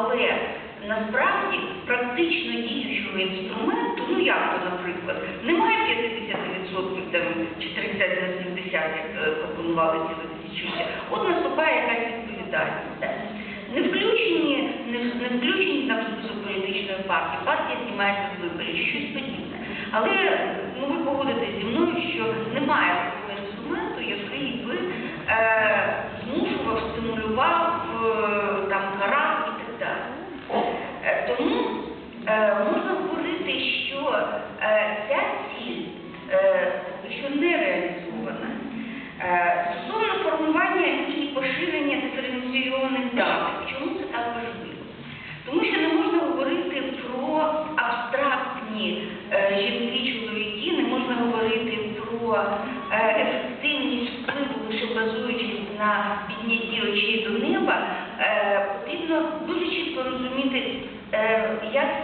але насправді практично діючого інструменту, ну як то, наприклад, немає 50% там, чи 30 на 70, як е, пропонували ці визначення. От наступає якась відповідальність. Не включені, не, не включені там список політичної партії, партія знімається з виборів, щось подібне. Але ну, ви погодитесь зі мною, що немає такого інструменту, який би е, змушував, стимулював, е, там, карав і так далі. Е, тому е, можна говорити, що е, ця ціль, е, що не реалізована. Е, Стосовно формування і поширення диференційованих даних, чому це так важливо? Тому що не можна говорити про абстрактні е, жінки-чоловіки, не можна говорити про ефективність впливу, лише базуючись на піднятті очей до неба. Потрібно дуже чітко розуміти, як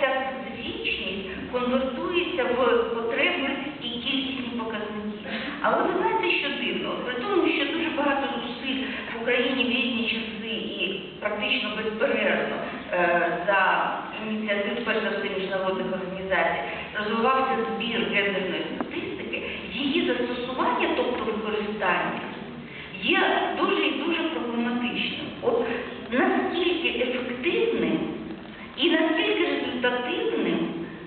конвертується в потребності і кількісні показники. Але ви знаєте, що дивно? При тому, що дуже багато зусиль в Україні в різні часи і практично безперервно е, за ініціатив перш за все міжнародних організацій розвивався збір гендерної статистики, її застосування, тобто використання, є дуже і дуже проблематичним. От наскільки ефективним і наскільки результативним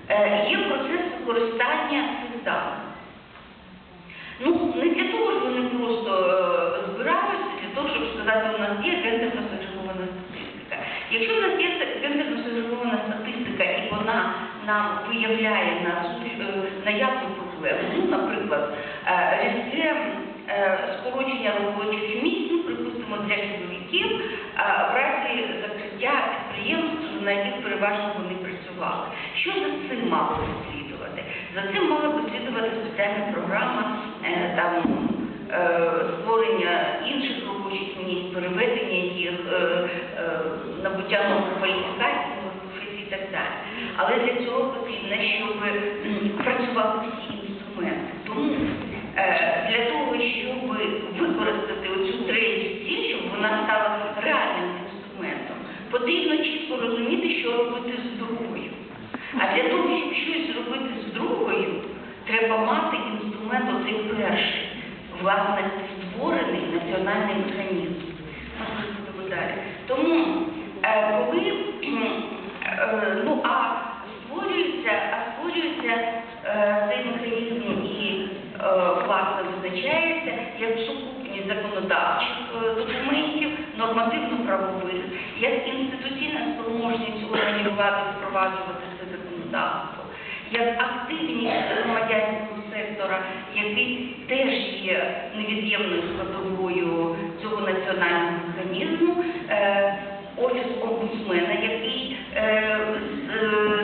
е, є процес використання даних. Ну, не для того, що вони просто е, збираються, для того, щоб сказати, у нас є гендерно сегрегована статистика. Якщо в нас є гендерно сегрегована статистика і вона нам виявляє на е, наявну проблему, ну, наприклад, е, різке е, скорочення робочих місць, ну, припустимо, для чоловіків, в разі закриття підприємств, на яких переважно вони працювали. Що за цим мало? За цим мала би слідувати спеціальна програма е, там, е, створення інших робочих місць, переведення їх, е, набуття нових кваліфікацій, нових професій і так далі. Але для цього потрібно, щоб працювали всі інструменти. Тому для того, щоб використати оцю третю ціль, щоб вона стала реальним інструментом, потрібно чітко розуміти, що робити з другою. А для того, щоб перший, власне, створений національний механізм. Далі. Тому, е, коли е, ну, а створюється, а створюється е, цей механізм і власне визначається як сукупність законодавчих документів, нормативно-правових, як інституційна спроможність органів влади впроваджувати це законодавство, як активність громадянського сектора, який теж є невід'ємною складовою цього національного механізму, е, офіс омбудсмена, який е, е,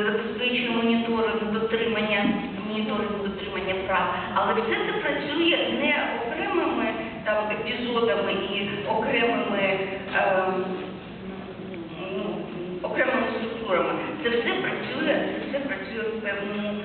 забезпечує моніторинг дотримання моніторинг дотримання прав, але все це працює не окремими там епізодами і окремими. Ну, окремими структурами це все працює, це все працює в певному.